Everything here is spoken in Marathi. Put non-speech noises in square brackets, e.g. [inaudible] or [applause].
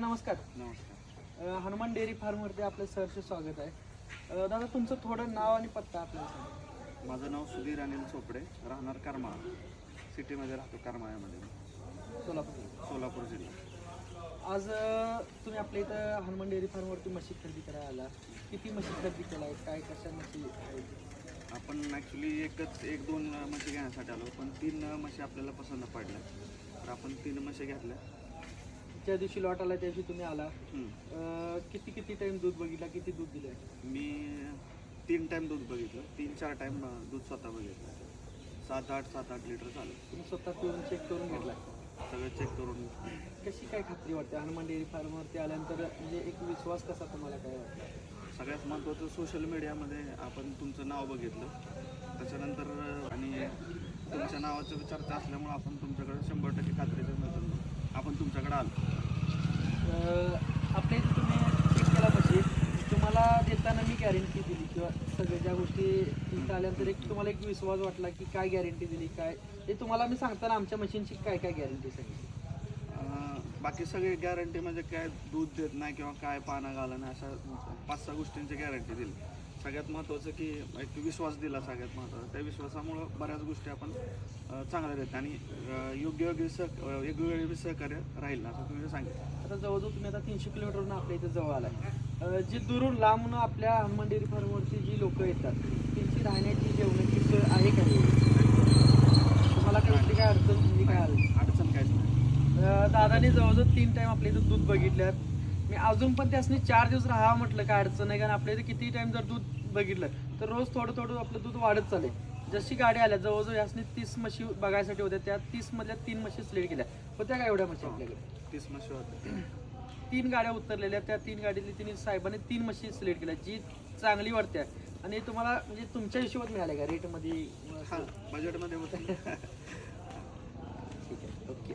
नमस्कार. नमस्कार. हनुमान डेअरी फार्मवरती आपलं सरचे स्वागत आहे. दादा तुमचं थोडं नाव आणि पत्ता आपल्याला माझं नाव सुधीर अनिल चोपडे राहणार करमाळा. सिटीमध्ये राहतो करमाळ्यामध्ये सोलापूर. सोलापूर जिल्हा. आज तुम्ही आपल्या इथं हनुमान डेअरी फार्मवरती मशीद खरेदी करायला आला किती मशीद खरेदी केला आहे काय कशा मशी आपण ॲक्च्युली एकच एक दोन म्हशी घेण्यासाठी आलो पण तीन म्हशी आपल्याला पसंत पडल्या. तर आपण तीन म्हशी घेतल्या. ज्या दिवशी लॉट आला त्या दिवशी तुम्ही आला. अ, किती किती टाइम दूध बघितला? किती दूध दिलं मी तीन टाईम दूध बघितलं. तीन चार टाईम दूध स्वतः बघितलं. सात आठ सात आठ लिटर झालं. तुम्ही स्वतः पिऊन चेक करून घेतला? सगळं चेक करून. कशी काय खात्री वाटते? हनुमान डेअरी फार्मवरती आल्यानंतर म्हणजे एक विश्वास कसा तुम्हाला काय वाटतं? सगळ्यात महत्त्वाचं सोशल मीडियामध्ये आपण तुमचं नाव बघितलं. त्याच्यानंतर आणि तुमच्या नावाचं विचारता असल्यामुळे आपण तुमच्याकडे शंभर टक्के खात्रीचं मिळतं आपण तुमच्याकडे आलो. अ, आपल्या इथे तुम्ही चेक केला पाहिजे. तुम्हाला देताना मी गॅरंटी दिली किंवा सगळ्या ज्या गोष्टी इथं आल्यानंतर एक तुम्हाला एक विश्वास वाटला की काय गॅरंटी दिली काय? ते तुम्हाला मी सांगताना आमच्या मशीनची काय काय गॅरंटी सांगितली? बाकी सगळी गॅरंटी म्हणजे काय दूध देत नाही किंवा काय पानं घाला नाही अशा पाच सहा गोष्टींची गॅरंटी दिली. सगळ्यात महत्त्वाचं की एक विश्वास दिला सगळ्यात महत्त्वाचा त्या विश्वासामुळं बऱ्याच गोष्टी आपण चांगल्या देत आणि योग्य योग्य सह वेगवेगळे सहकार्य राहील ना असं तुम्ही सांगितलं. आता जवळजवळ तुम्ही आता तीनशे किलोमीटरवरून आपल्या इथे जवळ आला अ, जी दुरून लांबून आपल्या हनुमान डेअरी फार्मवरती जी लोकं येतात त्यांची राहण्याची जेवणाची सोय आहे का नाही? तुम्हाला काय वाटते काय अडचण म्हणजे काय आली अडचण काहीच नाही अ, दादाने जवळजवळ तीन टाइम आपल्या इथं दूध बघितल्यात. मी अजून पण त्यासनी चार दिवस राहा म्हटलं काय अडचण नाही कारण आपल्या इथे किती टाइम जर दूध बघितलं तर रोज थोडं थोडं आपलं दूध वाढत चालेल जशी गाडी आल्या जवळजवळ यासनी तीस म्हशी बघायसाठी होत्या त्या तीस मधल्या तीन म्हशी सिलेक्ट केल्या. होत्या का एवढ्या म्हशी आपल्याकडे? तीस म्हशी होते तीन गाड्या उतरलेल्या त्या तीन गाडीतली तिने साहेबांनी तीन मशीन सिलेक्ट केल्या जी चांगली वाटते आणि तुम्हाला म्हणजे तुमच्या हिशोबात मिळाल्या का? रेटमध्ये हां बजेटमध्ये होतं [laughs] ठीक आहे ओके.